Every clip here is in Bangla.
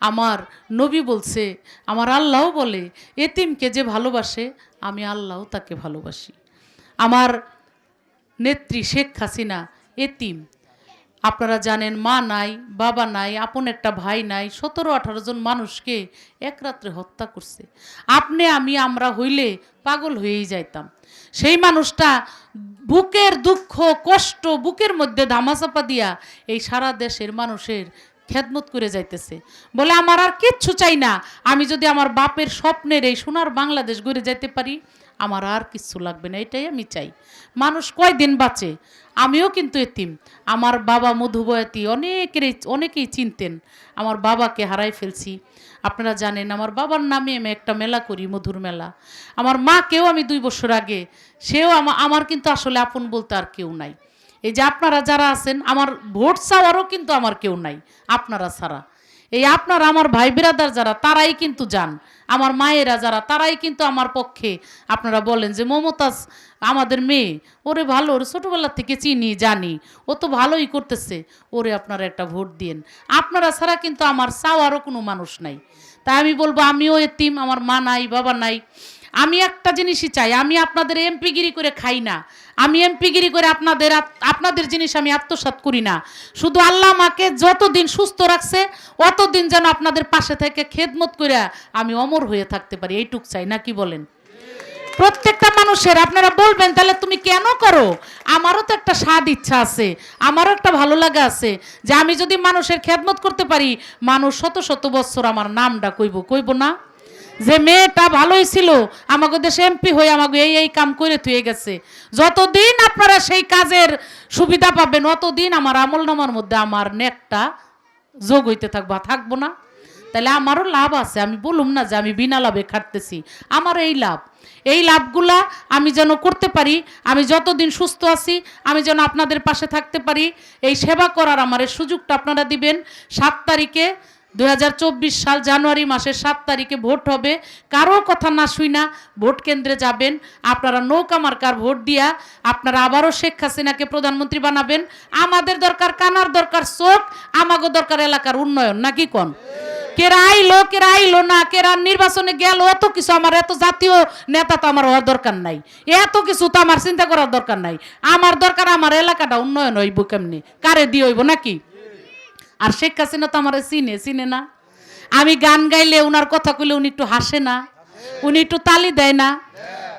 আমার নবী বলছে, আমার আল্লাহ বলে, এতিমকে যে ভালোবাসে, আমি আল্লাহ তাকে ভালোবাসি। আমার নেত্রী শেখ হাসিনা এতিম। আপনারা জানেন, মা নাই, বাবা নাই, আপন একটা ভাই নাই, সতেরো আঠারো জন মানুষকে এক রাত্রে হত্যা করছে। আপনি, আমি, আমরা হইলে পাগল হয়েই যাইতাম। সেই মানুষটা বুকের দুঃখ, কষ্ট, বুকের মধ্যে ধামাচাপা দিয়া এই সারা দেশের মানুষের খেদমত করে যাইতেছে। বলে, আমার আর কিচ্ছু চাই না। আমি যদি আমার বাপের স্বপ্নের এই সোনার বাংলাদেশ ঘুরে যাইতে পারি, আমার আর কিচ্ছু লাগবে না। এটাই আমি চাই। মানুষ কয়দিন বাঁচে? আমিও কিন্তু এতিম। আমার বাবা মধুবয়তী অনেকেরই, অনেকেই চিনতেন। আমার বাবাকে হারাই ফেলছি। আপনারা জানেন, আমার বাবার নামে আমি একটা মেলা করি, মধুর মেলা। আমার মাকেও আমি দুই বছর আগে, সেও আমা- আমার কিন্তু আসলে আপন বলতে আর কেউ নাই। এই যে আপনারা যারা আছেন, আমার ভোট চাওয়ারও কিন্তু আমার কেউ নাই, আপনারা ছাড়া। এই আপনারা আমার ভাই বিরাদার যারা, তারাই কিন্তু যান। আমার মায়েরা যারা, তারাই কিন্তু আমার পক্ষে। আপনারা বলেন যে, মমতাজ আমাদের মেয়ে, ওরে ভালো, ওরে ছোটোবেলা থেকে চিনি, জানি, ও তো ভালোই করতেছে, ওরে আপনারা একটা ভোট দিন আপনারা ছাড়া কিন্তু আমার চাওয়ারও কোনো মানুষ নাই। তাই আমি বলব, আমিও এতিম, আমার মা নাই, বাবা নাই। আমি একটা জিনিসই চাই, আমি আপনাদের এমপিগিরি করে খাই না। আমি এমপিগিরি করে আপনাদের আপনাদের জিনিস আমি আত্মসাৎ করি না। শুধু আল্লাহ আমাকে যতদিন সুস্থ রাখছে, অতদিন যেন আপনাদের পাশে থেকে খেদমত করে আমি অমর হয়ে থাকতে পারি, এইটুক চাই, না কি বলেন? প্রত্যেকটা মানুষের, আপনারা বলবেন, তাহলে তুমি কেন করো? আমারও তো একটা স্বাদ ইচ্ছা আছে, আমারও একটা ভালো লাগা আছে যে আমি যদি মানুষের খেদমত করতে পারি, মানুষ শত শত বছর আমার নামটা কইব কইব না? যে মেয়েটা ভালোই ছিল, আমাকে দেশে এমপি হয়ে আমাকে এই এই কাম করে থুয়ে গেছে। যতদিন আপনারা সেই কাজের সুবিধা পাবেন, অতদিন আমার আমল নামার মধ্যে আমার নেকটা যোগ হইতে থাকব। থাকব না। তাহলে আমারও লাভ আছে। আমি বলুম না যে আমি বিনা লাভে খাটতেছি। আমার এই লাভ। এই লাভগুলা আমি যেন করতে পারি, আমি যতদিন সুস্থ আছি, আমি যেন আপনাদের পাশে থাকতে পারি, এই সেবা করার আমার সুযোগটা আপনারা দিবেন। সাত তারিখে দু হাজার চব্বিশ সাল জানুয়ারি মাসের সাত তারিখে ভোট হবে। কারও কথা না শুই না ভোট কেন্দ্রে যাবেন। আপনারা নৌকা মার্কার ভোট দিয়া আপনারা আবারও শেখ হাসিনাকে প্রধানমন্ত্রী বানাবেন। আমাদের দরকার কানার দরকার চোখ, আমাগো দরকার এলাকার উন্নয়ন। নাকি কোন? কেরা আইলো কেরা আইলো না, কেরা নির্বাচনে গেল অত কিছু আমার, এত জাতীয় নেতা তো আমার হওয়ার দরকার নাই। এত কিছু তো আমার চিন্তা করার দরকার নাই। আমার দরকার আমার এলাকাটা উন্নয়ন হইব কেমনি? কারে দিয়ে হইব নাকি? আর শেখ হাসিনা তো আমার চিনে চিনে না। আমি গান গাইলে উনার কথা কইলে উনি একটু হাসে না, উনি একটু তালি দেয় না।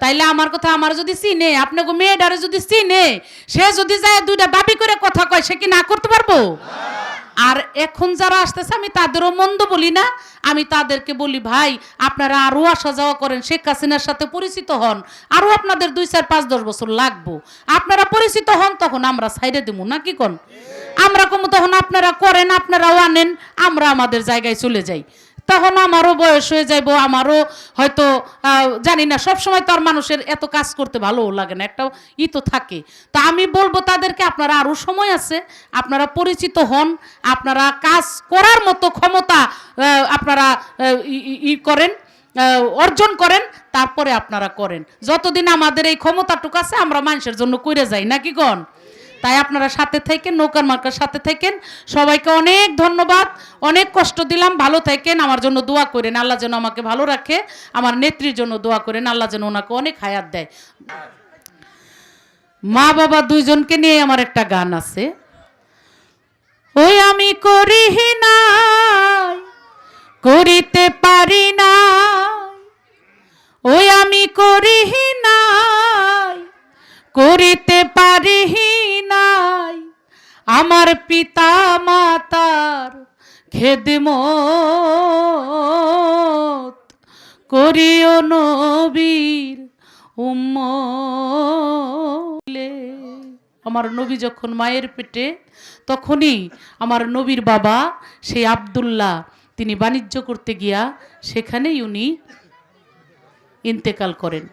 তাইলে আমার কথা আমার যদি চিনে, আপনাকে মেয়েটারে যদি চিনে, সে যদি যায় দুইটা দাবি করে কথা কয়, সে কি না করতে পারব? আর এখন যারা আসতেছে, আমি তাদেরও মন্দ বলি না, আমি তাদেরকে বলি, ভাই, আপনারা আরও আসা যাওয়া করেন, শেখ হাসিনার সাথে পরিচিত হন আরও আপনাদের দুই, চার, পাঁচ, দশ বছর লাগবো। আপনারা পরিচিত হন, তখন আমরা সাইডে দেবো না কি কোন? আমরা কমু, তখন আপনারা করেন আপনারাও আনেন, আমরা আমাদের জায়গায় চলে যাই। তখন আমারও বয়স হয়ে যাইব, আমারও হয়তো জানি না সব সময় তো আর মানুষের এত কাজ করতে ভালোও লাগে না, একটা ই তো থাকে। তা আমি বলব তাদেরকে, আপনারা আরও সময় আছে, আপনারা পরিচিত হন, আপনারা কাজ করার মতো ক্ষমতা আপনারা ই- করেন অর্জন করেন, তারপরে আপনারা করেন। যতদিন আমাদের এই ক্ষমতাটুকু আছে, আমরা মানুষের জন্য করে যাই, নাকি গণ তাই আপনারা সাথে থাকেন, নৌকার মার্কার সাথে থাকেন। সবাইকে অনেক ধন্যবাদ, অনেক কষ্ট দিলাম, ভালো থাকেন, আমার জন্য দোয়া করেন, আল্লাহ যেন আমাকে ভালো রাখে, আমার নেত্রীর জন্য দোয়া করেন, আল্লাহ যেন ওনাকে অনেক হায়াত দেয়। মা বাবা দুইজনকে নিয়ে আমার একটা গান আছে। ওই আমি করি নাই, করিতে পারি না ওই আমি করি নাই, করিতে পারি আমার পিতা মাতার খেদমত করিও নবীর উম্মলে। আমার নবী যখন মায়ের পেটে, তখনই আমার নবীর বাবা সেই আব্দুল্লাহ, তিনি বাণিজ্য করতে গিয়া সেখানেই উনি ইন্তেকাল করেন।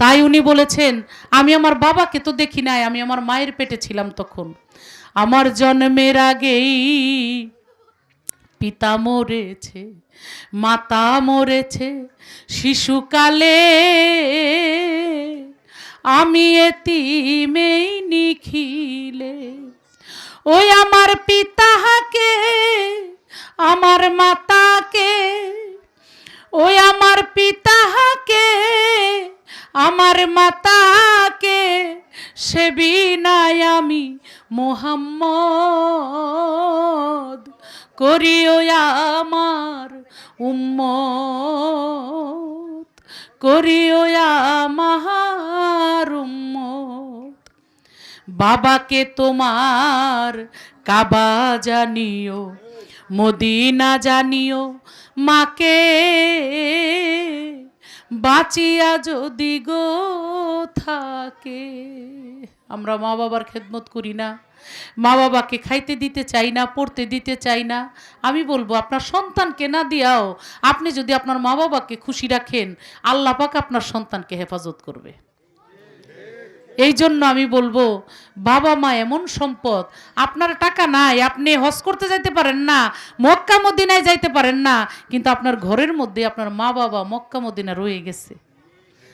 তাই উনি বলেছেন, আমি আমার বাবাকে তো দেখি নাই, আমি আমার মায়ের পেটে ছিলাম তখন। আমার জন্মের আগেই পিতা মরেছে, মাতা মরেছে, শিশুকালে আমি এতি এতিমেই নিখিলে। ওই আমার পিতাহাকে আমার মাতাকে, ওই আমার পিতাকে, আমার মাতাকে সে বিনায় আমি মোহাম্মদ, করিও আমার উম্মত, করিও আমার উম্মত। বাবাকে তোমার কাবা জানিও, মদিনা জানিও, মাকে বাঁচিয়া যদি গো থাকে আমরা মা বাবার খেদমত করি না। মা বাবাকে খাইতে দিতে চাই না, পড়তে দিতে চাই না। আমি বলব, আপনার সন্তানকে না দিয়াও আপনি যদি আপনার মা বাবাকে খুশি রাখেন, আল্লাহ আপনার সন্তানকে হেফাজত করবে। এই জন্য আমি বলব, বাবা মা এমন সম্পদ, আপনার টাকা নাই, আপনি হজ করতে যাইতে পারেন না, মক্কা মদিনায় যাইতে পারেন না, কিন্তু আপনার ঘরের মধ্যে আপনার মা বাবা মক্কা মদিনা রয়ে গেছে।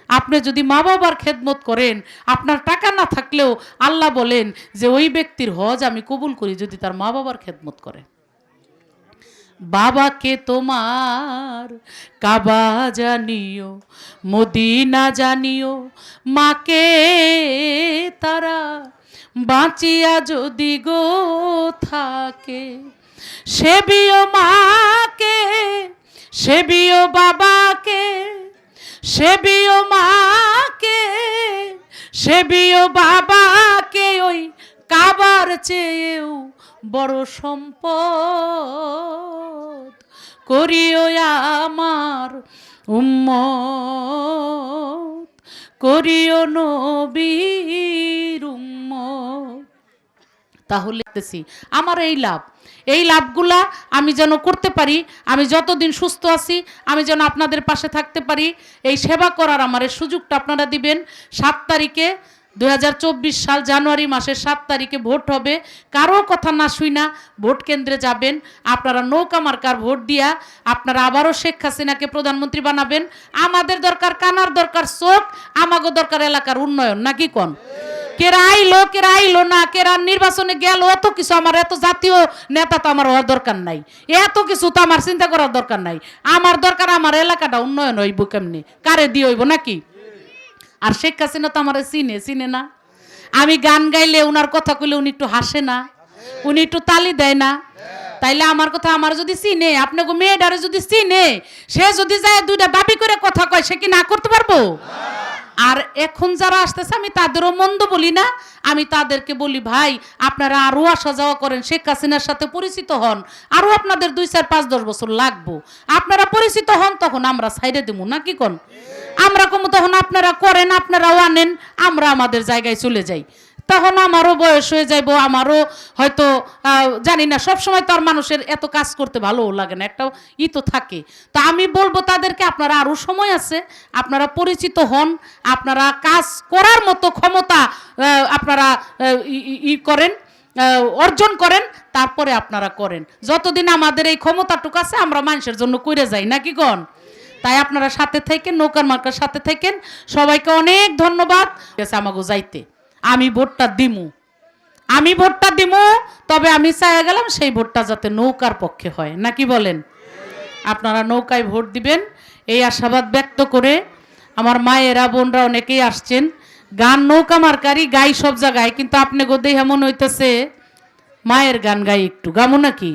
আপনি যদি মা বাবার খেদমত করেন, আপনার টাকা না থাকলেও আল্লাহ বলেন যে ওই ব্যক্তির হজ আমি কবুল করি যদি তার মা বাবার খেদমত করে। বাবাকে তোমার? কাবা জানিও, মদিনা জানিও মাকে তারা? বাঁচিয়া যদি গো থাকে সেবিও মাকে সেবিও বাবাকে সেবিও মাকে সেবিও বাবাকে ওই কাবার চেয়েও বড় সম্পদ করিও আমার উম্ম করিও উম্মত তাহলে আমার এই লাভ। এই লাভগুলা আমি যেন করতে পারি, আমি যতদিন সুস্থ আছি, আমি যেন আপনাদের পাশে থাকতে পারি, এই সেবা করার আমার সুযোগটা আপনারা দিবেন। সাত তারিখে দু হাজার চব্বিশ সাল জানুয়ারি মাসের সাত তারিখে ভোট হবে। কারও কথা না শুই না, ভোট কেন্দ্রে যাবেন। আপনারা নৌকা মার্কার ভোট দিয়া আপনারা আবারও শেখ হাসিনাকে প্রধানমন্ত্রী বানাবেন। আমাদের দরকার কানার দরকার চোখ, আমাগো দরকার এলাকার উন্নয়ন। নাকি কোন? কেরা আইলো কেরা আইলো না কেরা নির্বাচনে গেল অত কিছু আমার, এত জাতীয় নেতা তো আমার হওয়ার দরকার নাই। এত কিছু তো আমার চিন্তা করার দরকার নাই। আমার দরকার আমার এলাকাটা উন্নয়ন হইব কেমনি? কারে দিয়ে হইব নাকি? আর শেখ হাসিনা তো আমার চিনে চিনে না। আমি গান গাইলে উনার কথা কইলে উনি একটু হাসে না। উনি একটু তালি দেয় না। তাইলে আমার কথা আমার যদি চিনে আপনাকে মেয়েটারে যদি চিনে, সে যদি যায় দুইটা দাবি করে কথা কয়, সে কি না করতে পারব? আর এখন যারা আসতেছে, আমি তাদেরও মন্দ বলি না। আমি তাদেরকে বলি, ভাই, আপনারা আরও আসা যাওয়া করেন। শেখ হাসিনার সাথে পরিচিত হন। আরও আপনাদের দুই, চার, পাঁচ, দশ বছর লাগবো। আপনারা পরিচিত হন, তখন আমরা সাইডে দেবো। না কি কন? আমরা কম, তখন আপনারা করেন, আপনারাও আনেন। আমরা আমাদের জায়গায় চলে যাই। তখন আমারও বয়স হয়ে যাইব, আমারও হয়তো জানি না সব সময় তো আর মানুষের এত কাজ করতে ভালোও লাগে না একটা ই তো থাকে। তা আমি বলব তাদেরকে, আপনারা আরও সময় আছে, আপনারা পরিচিত হন, আপনারা কাজ করার মতো ক্ষমতা আপনারা ই- করেন অর্জন করেন, তারপরে আপনারা করেন। যতদিন আমাদের এই ক্ষমতাটুকু আছে, আমরা মানুষের জন্য করে যাই নাকি গণ? তাই আপনারা সাথে থাকেন, নৌকার মার্কার সাথে থাকেন। সবাইকে অনেক ধন্যবাদ। আমাকে যাইতে। আমি ভোটটা দিমু। আমি ভোটটা দিমু, তবে আমি চাইয়া গেলাম সেই ভোটটা যাতে নৌকার পক্ষে হয়। নাকি বলেন? আপনারা নৌকায় ভোট দিবেন, এই আশাবাদ ব্যক্ত করে আমার মায়েরা, বোনরা অনেকেই আসছেন। গান নৌকা মার্কারি, গাই সব জায়গায়, কিন্তু আপনি গোদেই এমন হইতেছে মায়ের গান গাই একটু। গামো নাকি?